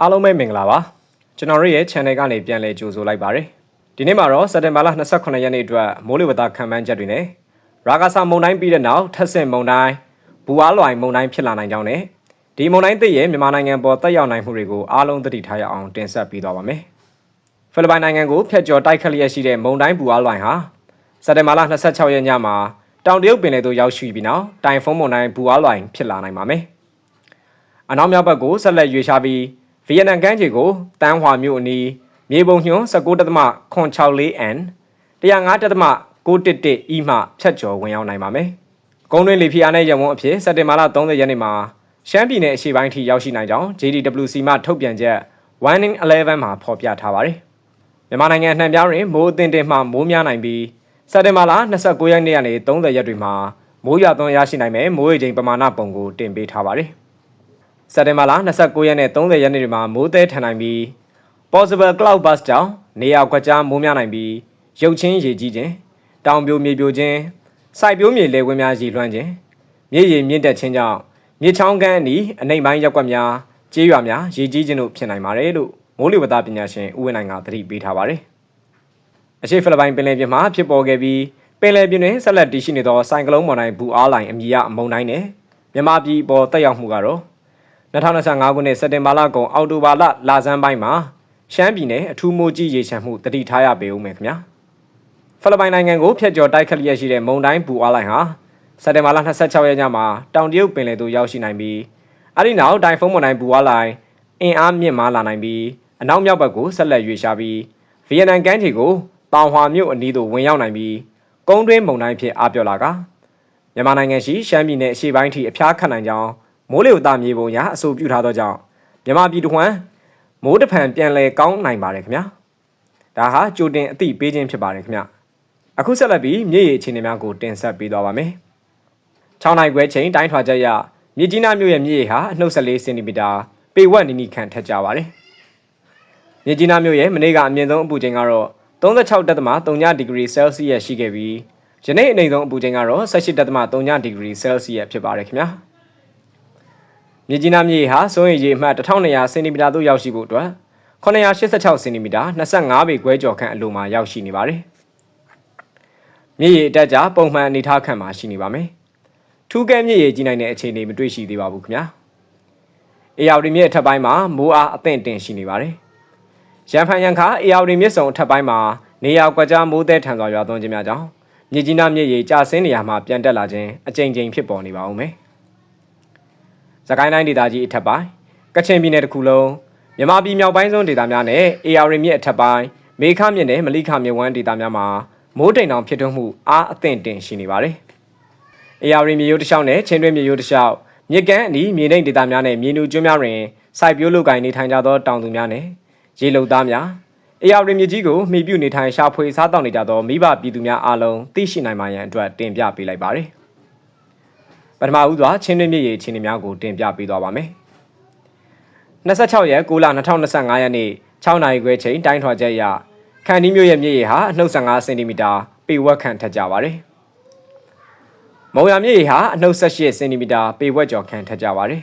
အားလုံးပဲမင်္ဂလာပါကျွန်တော်တို့ရဲ့ channel ကနေပြန်လည်ကြိုဆိုလိုက်ပါရစေဒီနေ့မှာတော့စက်တင်ဘာလ28ရက်နေ့အတွက်မိုးလေဝသခံမှန်းချက်တွေနဲ့ရာဂဆာမုန်တိုင်းပြီးတဲ့နောက်ထပ်ဆင့်မုန်တိုင်းဘူအားလွိုင်မုန်တိုင်းဖြစ်လာနိုင်ကြောင်းနဲ့ဒီမုန်တိုင်းသစ်ရဲ့မြန်မာနိုင်ငံပေါ်တက်ရောက်နိုင်မှုတွေကိုအားလုံးသတိထားရအောင်တင်ဆက်ပေးသွားပါမယ်ဖိလစ်ပိုင်နိုင်ငံကိုဖျက်ကျော်တိုက်ခတ်လျက်ရှိတဲ့မုန်တိုင်းဘူအားလွိုင်ဟာစက်တင်ဘာလ26ရက်ညမှာတောင်တရုတ်ပင်လယ်သို့ရောက်ရှိပြီးနောက်တိုင်ဖုန်းမုန်တိုင်းဘူအားလွိုင်ဖြစ်လာနိုင်ပါမယ်အနောက်မြောက်ဘက်ကိုဆက်လက်ရွေ့ရှားပြီး ဗီယက်နမ်ကမ်းခြေကိုတန်းဟွာမြို့အနီးမြေပုံညွှန်း19.64 n 105.611 e မှဖြတ်ကျော်ဝင်ရောက်နိုင်ပါမယ်။ကုန်းတွင်းလေပြင်းအားနဲ့ရဝန်းအဖြစ်စက်တင်ဘာလ30ရက်နေ့မှာရှမ်းပြည်နယ်အရှေ့ပိုင်းထိရောက်ရှိနိုင်ကြောင်း JDWC မှထုတ်ပြန်ချက်111မှာဖော်ပြထားပါတယ်။မြန်မာနိုင်ငံနှံပြားတွင်မိုးအသင့်တင်မှမိုးများနိုင်ပြီးစက်တင်ဘာလ29ရက်နေ့ကနေ30ရက်တွေမှာမိုးရွာသွန်းရရှိနိုင်မယ်မိုးရေချိန်ပမာဏပုံကိုတင်ပေးထားပါတယ်။ စက်တင်ဘာလ29ရက်နဲ့30ရက်နေ့တွေမှာမိုးသည်ထန်နိုင်ပြီး possible cloud burst ကြောင့်နေရာကွက်ကြားမိုးများနိုင်ပြီးရုပ်ချင်းရေကြီးခြင်းတောင်ပြိုမြေပြိုခြင်းစိုက်ပျိုးမြေလေဝင်းများရေလွှမ်းခြင်းမြေရေမြင့်တက်ခြင်းကြောင့်မြေချောင်းကမ်းအနီးအနိမ့်ပိုင်းရက်ကွက်များကျေးရွာများရေကြီးခြင်းတို့ဖြစ်နိုင်ပါတယ်လို့မိုးလေဝသပညာရှင်ဦးဝင်းနိုင်ကသတိပေးထားပါတယ်အရှိဖိလစ်ပိုင်ပင်လယ်ပြင်မှာဖြစ်ပေါ်ခဲ့ပြီးပင်လယ်ပြင်တွင်ဆက်လက်တည်ရှိနေသောဆိုင်ကလုန်းမုန်တိုင်းဘူအားလိုင်အမည်ရမုန်တိုင်းနဲ့မြန်မာပြည်ပေါ်တက်ရောက်မှုကတော့ 2025ခုနှစ်စက်တင်ဘာလကုန်အောက်တိုဘာလလဆန်းပိုင်းမှာရှမ်းပြည်နယ်အထူးမိုးကြီးရေချမ်းမှုတတိထားရပေဦးမယ်ခင်ဗျာဖိလစ်ပိုင်နိုင်ငံကိုဖျက်ကျော်တိုက်ခတ်လျက်ရှိတဲ့မုန်တိုင်းဘူအားလိုင်ဟာစက်တင်ဘာလ26ရက်ညမှာတောင်တရုတ်ပင်လယ်သို့ရောက်ရှိနိုင်ပြီးအဲဒီနောက်တိုင်ဖုန်းမုန်တိုင်းဘူအားလိုင်အင်အားမြင့်မားလာနိုင်ပြီးအနောက်မြောက်ဘက်ကိုဆက်လက်ရွေ့ရှားပြီးဗီယက်နမ်ကမ်းခြေကိုတောင်ဟွာမြို့အနီးသို့ဝင်ရောက်နိုင်ပြီးကုန်းတွင်းမုန်တိုင်းဖြစ်အားပြော့လာကမြန်မာနိုင်ငံရှိရှမ်းပြည်နယ်အရှေ့ပိုင်းထိအဖျားခတ်နိုင်ကြောင်း မိုးလေဝသမြေပုံအရအဆိုပြုထားသောကြောင့်မြန်မာပြည်တစ်ဝန်းမိုးတဖန်ပြန်လည်ကောင်းနိုင်ပါတယ်ခင်ဗျာဒါဟာကြိုတင်အသိပေးခြင်းဖြစ်ပါတယ်ခင်ဗျာအခုဆက်လက်ပြီးမြေရေအခြေအနေများကိုတင်ဆက်ပေးသွားပါမယ်6နိုင်ခွဲချိန်တိုင်းထွာချက်ရမြစ်ကြီးနားမြို့ရဲ့မြေရေဟာအနှုတ်14စင်တီမီတာပေဝက်နီနီခန့်ထက်ကြပါတယ်မြစ်ကြီးနားမြို့ရဲ့မနေ့ကအမြင့်ဆုံးအပူချိန်ကတော့36.3ဒီဂရီဆဲလ်စီယပ်ရှိခဲ့ပြီးယနေ့အနေဆုံးအပူချိန်ကတော့18.3ဒီဂရီဆဲလ်စီယပ်ဖြစ်ပါတယ်ခင်ဗျာ မြစ်ကြီးနားမြေဟာစိုးရိမ်ရေအမှတ်1200စင်တီမီတာသို့ရောက်ရှိဖို့အတွက်986စင်တီမီတာ25ပေခွဲကျော်ခန့်အလိုမှာရောက်ရှိနေပါတယ်။မြေရေအတက်ကြပုံမှန်အနေထားခန့်မှာရှိနေပါမယ်။ထူးကဲမြေရေကြီးနိုင်တဲ့အခြေအနေမတွေ့ရှိသေးပါဘူးခင်ဗျာ။အေယာဝတီမြစ်အထက်ပိုင်းမှာမိုးအားအသင့်တင်ရှိနေပါတယ်။ရန်ဖန်ရန်ခါအေယာဝတီမြစ်စုံအထက်ပိုင်းမှာနေရာကွက်ကြားမိုးသည်ထန်စွာရွာသွန်းခြင်းများကြောင့်မြစ်ကြီးနားမြစ်ရေကျဆင်းနေရာမှာပြန်တက်လာခြင်းအကြိမ်ကြိမ်ဖြစ်ပေါ်နေပါဦးမယ်။။ စကိုင်းတိုင်းဒေသကြီးအထက်ပိုင်းကချင်ပြည်နယ်တစ်ခုလုံးမြန်မာပြည်မြောက်ပိုင်းဆုံးဒေသများနဲ့ AR မြစ်အထက်ပိုင်းမေခမြစ်နဲ့မလိခမြစ်ဝမ်းဒေသများမှာမိုးတိမ်တောင်ဖြစ်ထွန်းမှုအားအသင့်တင်ရှိနေပါတယ်။ AR မြေရိုးတစ်လျှောက်နဲ့ချင်းတွင်းမြေရိုးတစ်လျှောက်မြစ်ကမ်းအနီးမြေနိမ့်ဒေသများနဲ့မြေနူကျွန်းများတွင်စိုက်ပျိုးလုပ်ကိုင်နေထိုင်ကြသောတောင်သူများနဲ့ရေလုံသားများအေယာရီမြစ်ကြီးကိုမှီပြုနေထိုင်ရှာဖွေစားတောက်နေကြသောမိဘပြည်သူများအားလုံးသိရှိနိုင်မှရန်အတွက်တင်ပြပေးလိုက်ပါတယ်။ ပထမဦးစွာချင်းတွင်းမြစ်ရေအခြေအနေများကိုတင်ပြပေးသွားပါမယ်။26ရက်6လ2025ရက်နေ့6နာရီခွဲချိန်တိုင်းထွာချက်အရခန်ဒီမြို့ရဲ့မြစ်ရေဟာအနှုတ်15စင်တီမီတာပေဝက်ခန့်ထက်ကြပါတယ်။မုံရမြစ်ရေဟာအနှုတ်18စင်တီမီတာပေဝက်ကျော်ခန့်ထက်ကြပါတယ်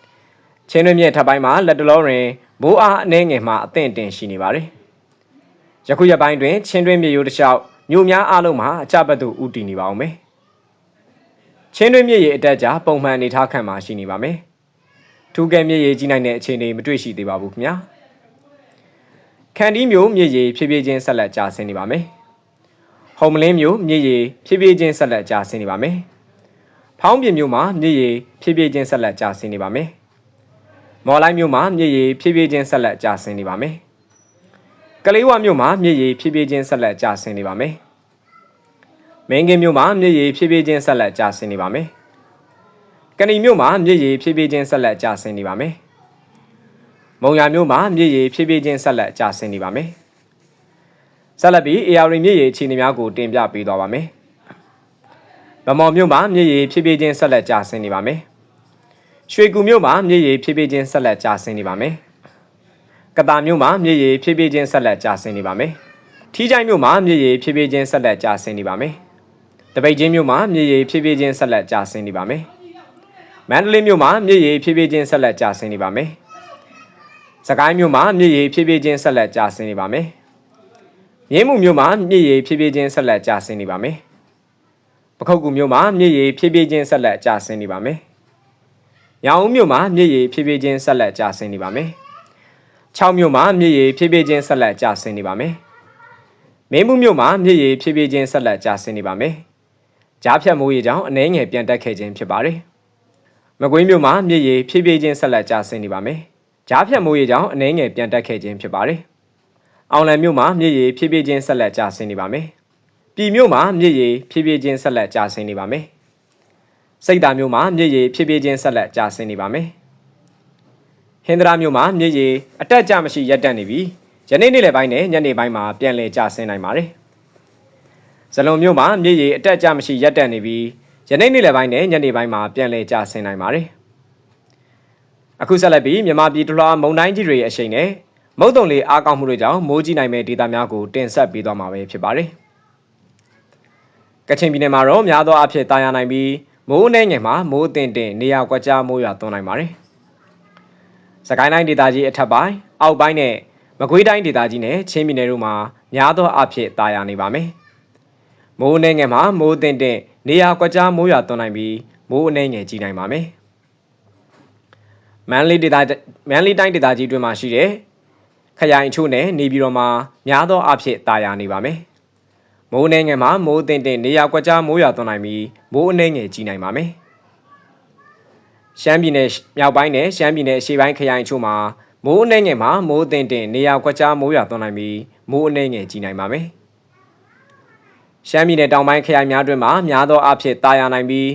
။ချင်းတွင်းမြစ်ထပ်ပိုင်းမှာလက်တလောတွင်မိုးအားအနှဲငယ်မှအသင့်တင်ရှိနေပါတယ်။ယခုရက်ပိုင်းတွင်ချင်းတွင်းမြစ်ရိုးတစ်လျှောက်မြို့များအားလုံးမှာအကြပတ်သို့ဥတည်နေပါအောင်မယ်။ ချင်းတွင်းမြစ်ရေအတက်ကြပုံမှန်အနေထားခံမှာရှိနေပါမယ်။ထူးကဲမြစ်ရေကြီးနိုင်တဲ့အခြေအနေမတွေ့ရှိသေးပါဘူးခင်ဗျာ။ခန်ဒီမျိုးမြစ်ရေဖြည်းဖြည်းချင်းဆက်လက်ကျဆင်းနေပါမယ်။ဟုံမလင်းမျိုးမြစ်ရေဖြည်းဖြည်းချင်းဆက်လက်ကျဆင်းနေပါမယ်။ဖောင်းပြင်မျိုးမှာမြစ်ရေဖြည်းဖြည်းချင်းဆက်လက်ကျဆင်းနေပါမယ်။မော်လိုက်မျိုးမှာမြစ်ရေဖြည်းဖြည်းချင်းဆက်လက်ကျဆင်းနေပါမယ်။ကလေးဝမျိုးမှာမြစ်ရေဖြည်းဖြည်းချင်းဆက်လက်ကျဆင်းနေပါမယ်။ မင်းကင်းမြို့မှာမြစ်ရည်ဖြည်းဖြည်းချင်းဆက်လက်ကျဆင်းနေပါမယ်။ကဏီမြို့မှာမြစ်ရည်ဖြည်းဖြည်းချင်းဆက်လက်ကျဆင်းနေပါမယ်။မုံရမြို့မှာမြစ်ရည်ဖြည်းဖြည်းချင်းဆက်လက်ကျဆင်းနေပါမယ်။ဆက်လက်ပြီး AR မြစ်ရည်အခြေအနေများကိုတင်ပြပေးသွားပါမယ်။ဗမော်မြို့မှာမြစ်ရည်ဖြည်းဖြည်းချင်းဆက်လက်ကျဆင်းနေပါမယ်။ရွှေကူမြို့မှာမြစ်ရည်ဖြည်းဖြည်းချင်းဆက်လက်ကျဆင်းနေပါမယ်။ကတာမြို့မှာမြစ်ရည်ဖြည်းဖြည်းချင်းဆက်လက်ကျဆင်းနေပါမယ်။ထီးချိုင်မြို့မှာမြစ်ရည်ဖြည်းဖြည်းချင်းဆက်လက်ကျဆင်းနေပါမယ်။ တပိတ်ချင်းမြို့မှာမြေရီဖြည်းဖြည်းချင်းဆက်လက်ကျဆင်းနေပါမယ်။မန္တလေးမြို့မှာမြေရီဖြည်းဖြည်းချင်းဆက်လက်ကျဆင်းနေပါမယ်။စကိုင်းမြို့မှာမြစ်ရေဖြည်းဖြည်းချင်းဆက်လက်ကျဆင်းနေပါမယ်။မြင်းမှုမြို့မှာမြစ်ရေဖြည်းဖြည်းချင်းဆက်လက်ကျဆင်းနေပါမယ်။ပခုတ်ကူမြို့မှာမြစ်ရေဖြည်းဖြည်းချင်းဆက်လက်ကျဆင်းနေပါမယ်။ညောင်ဦးမြို့မှာမြစ်ရေဖြည်းဖြည်းချင်းဆက်လက်ကျဆင်းနေပါမယ်။6မြို့မှာမြစ်ရေဖြည်းဖြည်းချင်းဆက်လက်ကျဆင်းနေပါမယ်။မင်းမှုမြို့မှာမြစ်ရေဖြည်းဖြည်းချင်းဆက်လက်ကျဆင်းနေပါမယ်။ ကြားဖြတ်မိုးရေကြောင့်အနှဲငယ်ပြန်တက်ခဲ့ခြင်းဖြစ်ပါတယ်။မကွေးမြို့မှာမြစ်ရေဖြည်းဖြည်းချင်းဆက်လက်ကျဆင်းနေပါမယ်။ကြားဖြတ်မိုးရေကြောင့်အနှဲငယ်ပြန်တက်ခဲ့ခြင်းဖြစ်ပါတယ်။အောင်လံမြို့မှာမြစ်ရေဖြည်းဖြည်းချင်းဆက်လက်ကျဆင်းနေပါမယ်။ပြည်မြို့မှာမြစ်ရေဖြည်းဖြည်းချင်းဆက်လက်ကျဆင်းနေပါမယ်။စိတ်တာမြို့မှာမြစ်ရေဖြည်းဖြည်းချင်းဆက်လက်ကျဆင်းနေပါမယ်။ဟင်္ဒရာမြို့မှာမြစ်ရေအတက်အကျမရှိရပ်တန့်နေပြီးယနေ့နေ့လယ်ပိုင်းနဲ့ညနေပိုင်းမှာပြန်လည်ကျဆင်းနိုင်ပါတယ်။ ဇလုံမြို့မှာမြစ်ရေအတက်အကျမရှိရပ်တန့်နေပြီးယနေ့နေ့လယ်ပိုင်းနဲ့ညနေပိုင်းမှာပြန်လည်ကျဆင်းနိုင်ပါတယ်။အခုဆက်လက်ပြီးမြန်မာပြည်တလွှားမုန်တိုင်းကြီးတွေရဲ့အရှိန်နဲ့မုတ်တုံလေးအားကောင်းမှုတွေကြောင့်မိုးကြီးနိုင်မဲ့ဒေသများကိုတင်ဆက်ပေးသွားမှာပဲဖြစ်ပါတယ်။ကချင်ပြည်နယ်မှာတော့များသောအားဖြင့်တာယာနိုင်ပြီးမိုးနှဲငယ်မှာမိုးတင်တင်နေရာကွက်ကြားမိုးရွာသွန်းနိုင်ပါတယ်။စကိုင်းတိုင်းဒေသကြီးအထက်ပိုင်းအောက်ပိုင်းနဲ့မကွေးတိုင်းဒေသကြီးနဲ့ချင်းပြည်နယ်တို့မှာများသောအားဖြင့်တာယာနေပါမယ်။ မိုးနှဲငယ်မှာမိုးတင်တင်နေရာကွက်ကြားမိုးရွာသွန်းနိုင်ပြီးမိုးအနှဲငယ်ကြီးနိုင်ပါမယ်။မန်လေးဒေသမန်လေးတိုင်းဒေသကြီးတွင်မှာရှိတဲ့ခရိုင်အချို့နဲ့နေပြည်တော်မှာများသောအားဖြင့်တာယာနေပါမယ်။မိုးနှဲငယ်မှာမိုးတင်တင်နေရာကွက်ကြားမိုးရွာသွန်းနိုင်ပြီးမိုးအနှဲငယ်ကြီးနိုင်ပါမယ်။ရှမ်းပြည်နယ်မြောက်ပိုင်းနဲ့ရှမ်းပြည်နယ်အရှေ့ပိုင်းခရိုင်အချို့မှာမိုးအနှဲငယ်မှာမိုးတင်တင်နေရာကွက်ကြားမိုးရွာသွန်းနိုင်ပြီးမိုးအနှဲငယ်ကြီးနိုင်ပါမယ်။ ရှမ်းပြည်နယ်တောင်ပိုင်းခရိုင်များတွင်မှာများသောအားဖြင့်တာယာနိုင်ပြီး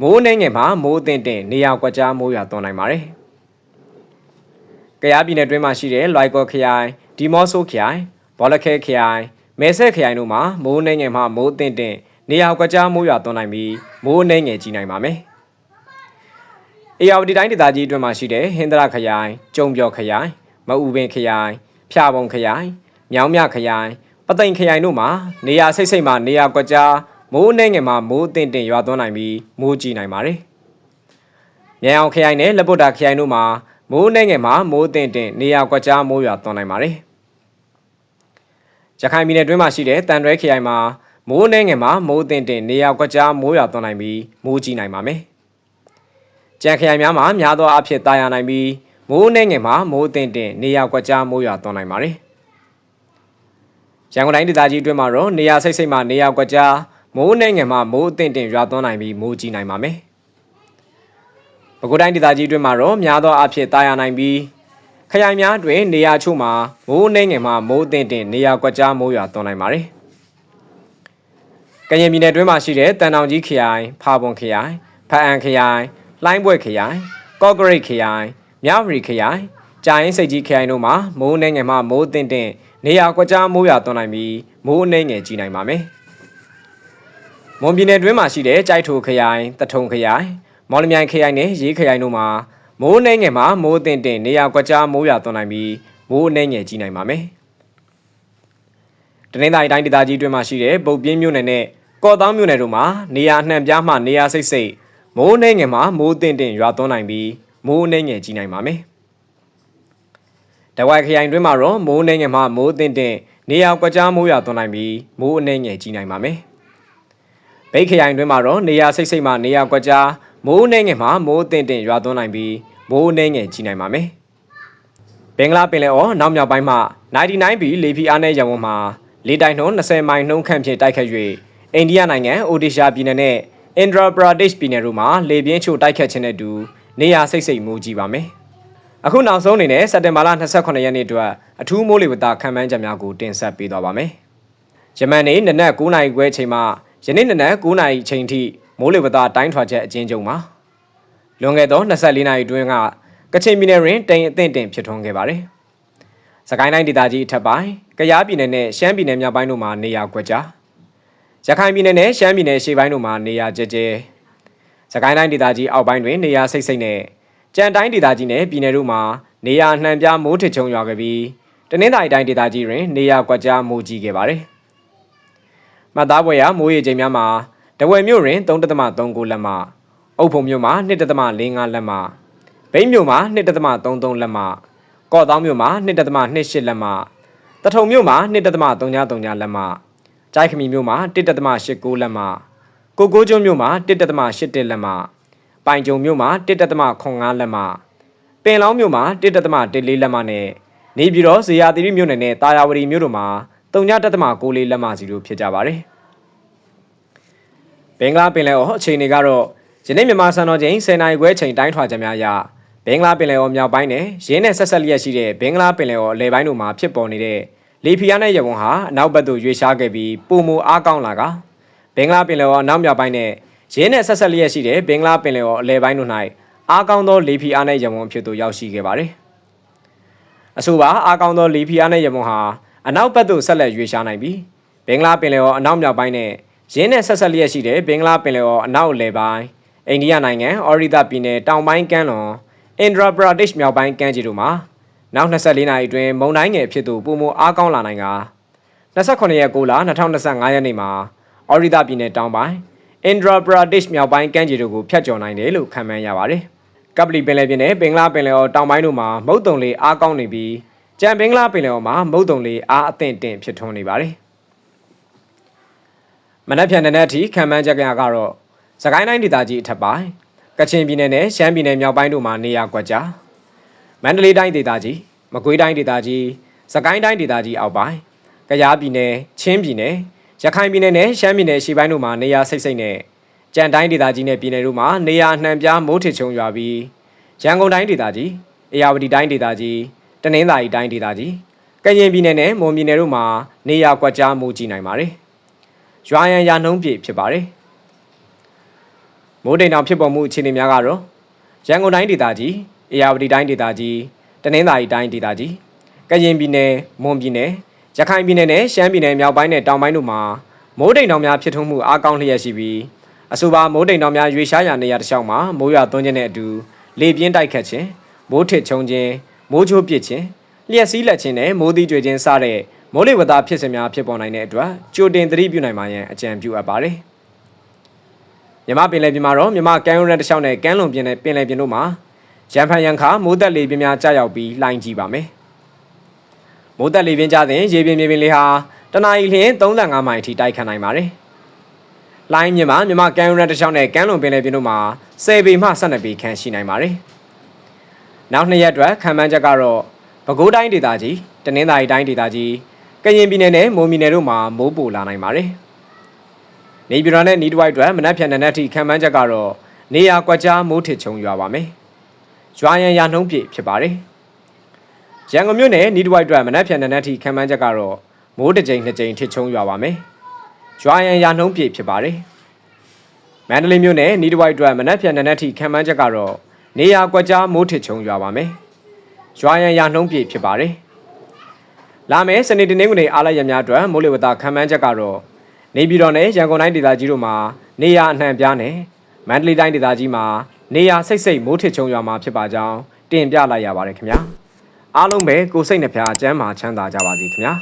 မိုးအနှဲငယ်မှာမိုးတင်တင်နေရာကွက်ကြားမိုးရွာသွန်းနိုင်ပါတယ်။ကယားပြည်နယ်တွင်းမှာရှိတဲ့လွိုက်ကော်ခရိုင်ဒီမော့ဆိုခရိုင်ဘောလခဲခရိုင်မဲဆက်ခရိုင်တို့မှာမိုးနှဲငယ်မှမိုးတင်တင်နေရာကွက်ကြားမိုးရွာသွန်းနိုင်ပြီးမိုးနှဲငယ်ကြီးနိုင်ပါမယ်။အေယာဝတီတိုင်းဒေသကြီးအတွင်းမှာရှိတဲ့ဟင်္ဒရာခရိုင်ကျုံပြော်ခရိုင်မအူပင်ခရိုင်ဖျာပုံခရိုင်မြောင်းမြခရိုင် ပသိမ်ခရိုင်တို့မှာနေရာစိတ်စိတ်မှနေရာကွက်ကြားမိုးနှဲငယ်မှမိုးတင်တင်ရွာသွန်းနိုင်ပြီးမိုးကြီးနိုင်ပါတယ်။မြန်အောင်ခရိုင်နဲ့လက်ပုတ်တာခရိုင်တို့မှာမိုးနှဲငယ်မှာမိုးတင်တင်နေရာကွက်ကြားမိုးရွာသွန်းနိုင်ပါတယ်။ရခိုင်ပြည်နယ်တွင်းမှာရှိတဲ့တန်ရွဲခရိုင်မှာမိုးနှဲငယ်မှာမိုးတင်တင်နေရာကွက်ကြားမိုးရွာသွန်းနိုင်ပြီးမိုးကြီးနိုင်ပါမယ်။ကြံခရိုင်များမှာများသောအားဖြင့်တာယာနိုင်ပြီးမိုးနှဲငယ်မှာမိုးတင်တင်နေရာကွက်ကြားမိုးရွာသွန်းနိုင်ပါတယ်။ ရန်ကုန်တိုင်းဒေသကြီးအတွင်းမှာတော့နေရာစိတ်စိတ်မှနေရာကွက်ကြားမိုးနှဲငယ်မှာမိုးတင်တင်ရွာသွန်းနိုင်ပြီးမိုးကြီးနိုင်ပါမယ်။ပဲခူးတိုင်းဒေသကြီးအတွင်းမှာတော့များသောအားဖြင့်တာယာနိုင်ပြီးခရိုင်များတွင်နေရာချို့မှာမိုးနှဲငယ်မှမိုးတင်တင်နေရာကွက်ကြားမိုးရွာသွန်းနိုင်ပါတယ်။ကရင်ပြည်နယ်တွင်းမှာရှိတဲ့တန်တောင်ကြီးခရိုင်ဖာပွန်ခရိုင်ဖအံခရိုင်လှိုင်းဘွဲ့ခရိုင်ကော့ဂရိတ်ခရိုင်မြောက်ရီခရိုင်ကြာရင်စိတ်ကြီးခရိုင်တို့မှာမိုးနှဲငယ်မှမိုးတင်တင် နေရာကွက်ကြားမိုးရွာသွန်းနိုင်ပြီးမိုးအနှဲငယ်ကြီးနိုင်ပါမယ်။မွန်ပြည်နယ်တွင်းမှာရှိတဲ့ကြိုက်ထိုခရိုင်တထုံခရိုင်မော်လမြိုင်ခရိုင်နဲ့ရေးခရိုင်တို့မှာမိုးနှဲငယ်မှာမိုးတင်တင်နေရာကွက်ကြားမိုးရွာသွန်းနိုင်ပြီးမိုးအနှဲငယ်ကြီးနိုင်ပါမယ်။တနင်္သာရီတိုင်းဒေသကြီးတွင်းမှာရှိတဲ့ပုတ်ပြင်းမြို့နယ်နဲ့ကော့တောင်းမြို့နယ်တို့မှာနေရာအနှံ့ပြားမှနေရာစိတ်စိတ်မိုးနှဲငယ်မှာမိုးတင်တင်ရွာသွန်းနိုင်ပြီးမိုးအနှဲငယ်ကြီးနိုင်ပါမယ်။ တဝိုက်ခရိုင်တွင်းမှာတော့မိုးနှဲငယ်မှာမိုးတင်တင်နေရာကွက်ကြားမိုးရွာသွန်းနိုင်ပြီးမိုးအနှဲငယ်ကြီးနိုင်ပါမယ်။ဘိတ်ခရိုင်တွင်းမှာတော့နေရာစိတ်စိတ်မှနေရာကွက်ကြားမိုးနှဲငယ်မှာမိုးတင်တင်ရွာသွန်းနိုင်ပြီးမိုးနှဲငယ်ကြီးနိုင်ပါမယ်။ဘင်္ဂလားပင်လယ်အော်နောက်မြောက်ပိုင်းမှ99ဘီလေဖီအားနဲ့ရဝန်းမှာလေတိုင်နှုန်း20မိုင်နှုန်းခန့်ဖြင့်တိုက်ခတ်၍အိန္ဒိယနိုင်ငံအိုဒီရှာပြည်နယ်နဲ့အင်ဒရာပရာဒိတ်ပြည်နယ်တို့မှာလေပြင်းချိုတိုက်ခတ်ခြင်းနဲ့တူနေရာစိတ်စိတ်မိုးကြီးပါမယ်။ အခုနောက်ဆုံးအနေနဲ့စက်တင်ဘာလ28ရက်နေ့အတွက်အထူးမိုးလေဝသခံမှန်းချက်များကိုတင်ဆက်ပေးသွားပါမယ်။ဂျမန်နေ့နနက်9:00နာရီခွဲအချိန်မှယနေ့နနက်9:00နာရီအချိန်ထိမိုးလေဝသတိုင်းထွာချက်အကျဉ်းချုပ်မှာလွန်ခဲ့သော24နာရီတွင်းကကချင်ပြည်နယ်တွင်တိမ်အသင့်တင်ဖြစ်ထွန်းခဲ့ပါတယ်။စကိုင်းတိုင်းဒေသကြီးအထက်ပိုင်း၊ကယားပြည်နယ်နဲ့ရှမ်းပြည်နယ်မြောက်ပိုင်းတို့မှာနေရာကွက်ကြား။ရခိုင်ပြည်နယ်နဲ့ရှမ်းပြည်နယ်ရှေ့ပိုင်းတို့မှာနေရာကျကျ။စကိုင်းတိုင်းဒေသကြီးအောက်ပိုင်းတွင်နေရာစိတ်စိတ်နဲ့ ကြံတိုင်းဒေသကြီးနဲ့ပြည်နယ်တို့မှာနေရာနှံပြမိုးထချုံရွာခဲ့ပြီးတနင်္သာရီတိုင်းဒေသကြီးတွင်နေရာကွက်ကြားမိုးကြီးခဲ့ပါတယ်။မှတ်သားပွဲရမိုးရေချိန်များမှာတဝယ်မြို့တွင်3.39လက်မှအုပ်ဖုံမြို့မှာ2.45လက်မှဘိန်းမြို့မှာ2.33လက်မှကော့တောင်းမြို့မှာ1.28လက်မှတထုံမြို့မှာ1.33လက်မှကြိုက်ခမီမြို့မှာ1.89လက်မှကိုကိုကျွန်းမြို့မှာ1.81လက်မှ ပိုင်ကြုံမြို့မှာ1.85လက်မှပင်လောင်းမြို့မှာ1.14လက်မှနဲ့နေပြည်တော်ဇေယျသီရိမြို့နယ်နဲ့တာယာဝတီမြို့တို့မှာ3.94လက်မှစီတို့ဖြစ်ကြပါတယ်ဘင်္ဂလားပင်လယ်အော်အခြေအနေကတော့ယနေ့မြန်မာစံတော်ချိန်10:00နာရီခွဲချိန်တိုင်းထွာချက်များအရဘင်္ဂလားပင်လယ်အော်မြောက်ပိုင်းနဲ့ရင်းနဲ့ဆက်ဆက်လျက်ရှိတဲ့ဘင်္ဂလားပင်လယ်အော်အလယ်ပိုင်းတို့မှာဖြစ်ပေါ်နေတဲ့လေဖီယာနဲ့ရဝုံဟာအနောက်ဘက်သို့ရွေ့ရှားခဲ့ပြီးပုံမူအားကောင်းလာကဘင်္ဂလားပင်လယ်အော်အနောက်မြောက်ပိုင်းနဲ့ ရင်းနဲ့ဆက်ဆက်လျက်ရှိတဲ့ဘင်္ဂလားပင်လယ်အော်အလယ်ပိုင်းတို့၌အားကောင်းသောလေဖီယာနဲ့ရဝုံအဖြစ်သို့ရောက်ရှိခဲ့ပါတယ်။အဆိုပါအားကောင်းသောလေဖီယာနဲ့ရဝုံဟာအနောက်ဘက်သို့ဆက်လက်ရွေ့ရှားနိုင်ပြီးဘင်္ဂလားပင်လယ်အော်အနောက်မြောက်ပိုင်းနဲ့ရင်းနဲ့ဆက်ဆက်လျက်ရှိတဲ့ဘင်္ဂလားပင်လယ်အော်အနောက်အလယ်ပိုင်းအိန္ဒိယနိုင်ငံအော်ရီဒါပြည်နယ်တောင်ပိုင်းကမ်းလွန်အင်ဒရာပရာဒစ်မြောက်ပိုင်းကမ်းခြေတို့မှာနောက်24နာရီအတွင်းမုန်တိုင်းငယ်ဖြစ်သူပုံမအားကောင်းလာနိုင်က28ရက်6လ2025ရက်နေ့မှာအော်ရီဒါပြည်နယ်တောင်ပိုင်း အင်ဒရာပရာဒစ်မြောက်ပိုင်းကမ်းခြေတို့ကိုဖျက်ကျော်နိုင်တယ်လို့ခန့်မှန်းရပါတယ်။ကပလီပင်လယ်ပြင်နဲ့ဘင်္ဂလားပင်လယ်အော်တောင်ပိုင်းတို့မှာမုတ်တုံလေအားကောင်းနေပြီးကြံဘင်္ဂလားပင်လယ်အော်မှာမုတ်တုံလေအားအသင့်တင်ဖြစ်ထွန်းနေပါတယ်။မနက်ဖြန်တဲ့အထိခံမှန်းချက်ကတော့စကိုင်းတိုင်းဒေသကြီးအထက်ပိုင်းကချင်ပြည်နယ်နဲ့ရှမ်းပြည်နယ်မြောက်ပိုင်းတို့မှာနေရာကွက်ကြားမန္တလေးတိုင်းဒေသကြီးမကွေးတိုင်းဒေသကြီးစကိုင်းတိုင်းဒေသကြီးအောက်ပိုင်းကယားပြည်နယ်ချင်းပြည်နယ် ရခိုင်ပြည်နယ်နဲ့ရှမ်းပြည်နယ်ရှေ့ပိုင်းတို့မှာနေရာစိတ်စိတ်နဲ့ကြံတိုင်းဒေသကြီးနဲ့ပြည်နယ်တို့မှာနေရာနှံပြားမိုးထစ်ချုံရွာပြီးရန်ကုန်တိုင်းဒေသကြီးအေရဝတီတိုင်းဒေသကြီးတနင်္သာရီတိုင်းဒေသကြီးကရင်ပြည်နယ်နဲ့မွန်ပြည်နယ်တို့မှာနေရာကွက်ကြားမိုးကြီးနိုင်ပါတယ်ရွာရန်ရာနှုံးပြည့်ဖြစ်ပါတယ်မိုးတိမ်တောင်ဖြစ်ပေါ်မှုအခြေအနေများကတော့ရန်ကုန်တိုင်းဒေသကြီးအေရဝတီတိုင်းဒေသကြီးတနင်္သာရီတိုင်းဒေသကြီးကရင်ပြည်နယ်မွန်ပြည်နယ် ရခိုင်ပြည်နယ်နဲ့ရှမ်းပြည်နယ်မြောက်ပိုင်းနဲ့တောင်ပိုင်းတို့မှာမိုးတိမ်တောင်များဖြစ်ထွန်းမှုအားကောင်းလျက်ရှိပြီးအဆိုပါမိုးတိမ်တောင်များရွေရှားရာနေရာတစ်လျှောက်မှာမိုးရွာသွန်းခြင်းနဲ့အတူလေပြင်းတိုက်ခတ်ခြင်းမိုးထစ်ချုံခြင်းမိုးချိုးပစ်ခြင်းလျှက်စီးလက်ခြင်းနဲ့မိုးသီးကြွေခြင်းစတဲ့မိုးလေဝသဖြစ်စဉ်များဖြစ်ပေါ်နိုင်တဲ့အတွက်ကြိုတင်သတိပြုနိုင်မှရန်အကြံပြုအပ်ပါတယ်။မြမပင်လယ်ပြင်မှာတော့မြမကမ်းရိုးတန်းတစ်လျှောက်နဲ့ကမ်းလွန်ပြင်နဲ့ပင်လယ်ပြင်တို့မှာရန်ဖန်ရန်ခါမိုးသက်လေပြင်းများကြာရောက်ပြီးလှိုင်းကြည့်ပါမယ်။ မိုးသက်လေပြင်းကြတဲ့ရေပြင်မြေပြင်လေးဟာတနအီလျင်35မိုင်အထိတိုက်ခတ်နိုင်ပါတယ်။လိုင်းမြင်မှာမြမကမ်းရိုးတန်းတစ်လျှောက်နဲ့ကမ်းလွန်ပင်လယ်ပြင်တို့မှာ10ပေမှ12ပေခန့်ရှိနိုင်ပါတယ်။နောက်နှစ်ရက်အတွက်ခံမှန်းချက်ကတော့ပဲခူးတိုင်းဒေသကြီးတနင်္သာရီတိုင်းဒေသကြီးကရင်ပြည်နယ်နဲ့မွန်ပြည်နယ်တို့မှာမိုးပိုလာနိုင်ပါတယ်။နေပြည်တော်နဲ့နီးတဝိုက်အတွက်မနက်ဖြန်တဲ့နေ့ထိခံမှန်းချက်ကတော့နေရာကွက်ကြားမိုးထစ်ချုံရွာပါမယ်။ရွာရန်ရာနှုံးပြည့်ဖြစ်ပါတယ်။ ရန်ကုန်မြို့နယ်နီးတဝိုက်အတွက်မနက်ဖြန်တဲ့နေ့ထိခံမှန်းချက်ကတော့မိုးတစ်ကြိမ်နှစ်ကြိမ်ထစ်ချုံရွာပါမယ်။ရွာရန်ရာနှုံးပြည့်ဖြစ်ပါတယ်။မန္တလေးမြို့နယ်နီးတဝိုက်အတွက်မနက်ဖြန်တဲ့နေ့ထိခံမှန်းချက်ကတော့နေရာကွက်ကြားမိုးထစ်ချုံရွာပါမယ်။ရွာရန်ရာနှုံးပြည့်ဖြစ်ပါတယ်။လာမယ့်စနေတနင်္ဂနွေအားလရက်များအတွက်မိုးလေဝသခန့်မှန်းချက်ကတော့နေပြည်တော်နဲ့ရန်ကုန်တိုင်းဒေသကြီးတို့မှာနေရာအနှံ့ပြားနဲ့မန္တလေးတိုင်းဒေသကြီးမှာနေရာစိတ်စိတ်မိုးထစ်ချုံရွာမှာဖြစ်ပါကြောင်းတင်ပြလိုက်ရပါတယ်ခင်ဗျာ အားလုံးပဲကိုစိတ်နှဖျားစမ်းမာချမ်းသာကြပါစေခင်ဗျာ